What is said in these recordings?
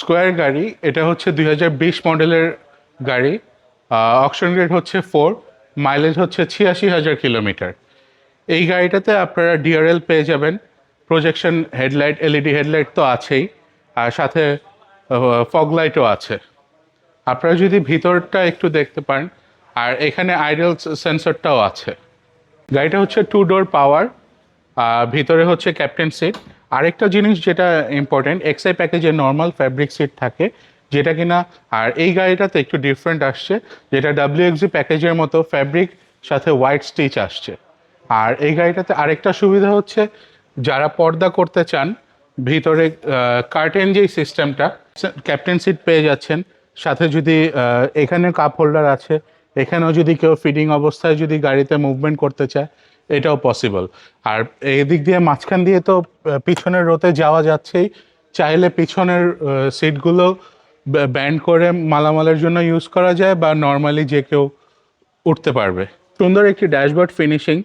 Square গাড়ি, এটা হচ্ছে দুই হাজার বিশ মডেলের গাড়ি। অকশন গ্রেড হচ্ছে ফোর মাইলেজ হচ্ছে ছিয়াশি হাজার কিলোমিটার এই গাড়িটাতে আপনারা ডিআরএল পেয়ে যাবেন। প্রজেকশন হেডলাইট এলইডি হেডলাইট তো আছেই। আর সাথে ফগ লাইটও আছে। আপনারা যদি ভিতরটা একটু দেখতে পারেন আর এখানে আইডল সেন্সরটাও আছে। গাড়িটা হচ্ছে টু ডোর পাওয়ার ভিতরে হচ্ছে ক্যাপ্টেন সিট আরেকটা জিনিস যেটা ইম্পর্টেন্ট এক্সআই প্যাকেজে নর্মাল ফ্যাব্রিক সিট থাকে, যেটা কিনা, আর এই গাড়িটাতে একটু ডিফারেন্ট আসছে, যেটা ডাব্লিউএক্সি প্যাকেজের মতো ফ্যাব্রিক সাথে হোয়াইট স্টিচ আসছে। আর এই গাড়িটাতে আরেকটা সুবিধা হচ্ছে, যারা পর্দা করতে চান, ভিতরে কার্টেন যেই সিস্টেমটা ক্যাপ্টেন সিট পেয়ে যাচ্ছেন, সাথে যদি এখানে কাপ হোল্ডার আছে, এখানেও যদি কেউ ফিডিং অবস্থায় যদি গাড়িতে মুভমেন্ট করতে চায় এটাও পসিবল আর এই দিক দিয়ে মাঝখান দিয়ে তো পিছনের রোতে যাওয়া যাচ্ছেই। চাইলে পিছনের সিটগুলো ব্যান্ড করে মালামালের জন্য ইউজ করা যায় বা নর্মালি যে কেউ উঠতে পারবে। সুন্দর একটি ড্যাশবোর্ড ফিনিশিং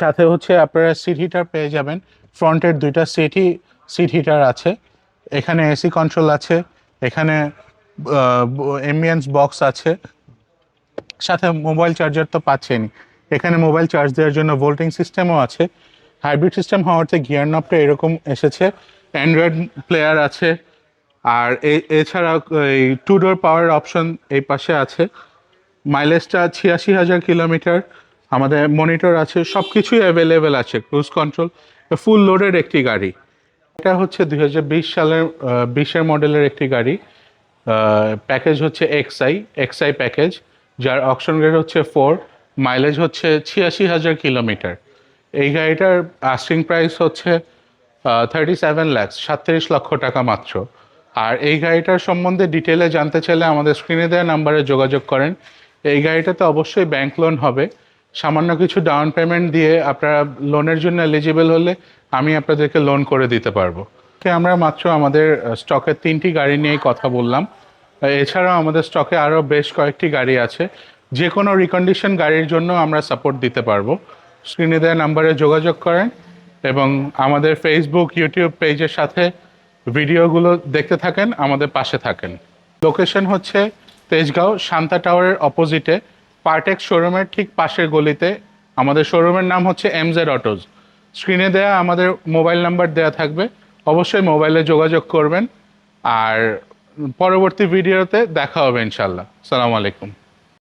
সাথে হচ্ছে আপনারা সিট হিটার পেয়ে যাবেন। ফ্রন্টের দুইটা সিটই সিট হিটার আছে। এখানে এসি কন্ট্রোল আছে। এখানে এমবিএন্স বক্স আছে। সাথে মোবাইল চার্জার তো পাচ্ছেনই। এখানে মোবাইল চার্জ দেওয়ার জন্য ভোল্টিং সিস্টেমও আছে। হাইব্রিড সিস্টেম হওয়াতে গিয়ার নবটা এরকম এসেছে। অ্যান্ড্রয়েড প্লেয়ার আছে। আর এছাড়া এই টু ডোর পাওয়ার অপশন এই পাশে আছে। মাইলেজটা ছিয়াশি হাজার কিলোমিটার আমাদের মনিটর আছে। সব কিছুই অ্যাভেলেবেল আছে ক্রুজ কন্ট্রোল ফুল লোডের একটি গাড়ি। এটা হচ্ছে দু হাজার বিশ সালের বিশের মডেলের একটি গাড়ি। প্যাকেজ হচ্ছে এক্সআই এক্সআই প্যাকেজ যার অপশন গ্রেড হচ্ছে ফোর মাইলেজ হচ্ছে ছিয়াশি হাজার কিলোমিটার। এই গাড়িটার আস্টিং প্রাইস হচ্ছে থার্টি সেভেন ল্যাক্স সাতত্রিশ লক্ষ টাকা মাত্র। আর এই গাড়িটার সম্বন্ধে ডিটেলে জানতে চাইলে আমাদের স্ক্রিনে দেওয়া নাম্বারে যোগাযোগ করেন। এই গাড়িটাতে অবশ্যই ব্যাংক লোন হবে। সামান্য কিছু ডাউন পেমেন্ট দিয়ে আপনারা লোনের জন্য এলিজিবল হলে আমি আপনাদেরকে লোন করে দিতে পারব। আমরা মাত্র আমাদের স্টকের তিনটি গাড়ি নিয়েই কথা বললাম। এছাড়াও আমাদের স্টকে আরও বেশ কয়েকটি গাড়ি আছে। যে কোনো রিকন্ডিশন গাড়ির জন্য আমরা সাপোর্ট দিতে পারব। স্ক্রিনে দেওয়া নাম্বারে যোগাযোগ করেন এবং আমাদের ফেসবুক ইউটিউব পেজের সাথে ভিডিওগুলো দেখতে থাকেন, আমাদের পাশে থাকেন। লোকেশন হচ্ছে তেজগাঁও, শান্তা টাওয়ারের অপোজিটে পার্টেক শোরুমের ঠিক পাশের গলিতে। আমাদের শোরুমের নাম হচ্ছে এমজেড অটোজ স্ক্রিনে দেয়া আমাদের মোবাইল নাম্বার দেয়া থাকবে। অবশ্যই মোবাইলে যোগাযোগ করবেন। আর পরবর্তী ভিডিওতে দেখা হবে ইনশাল্লাহ। সালামু আলাইকুম।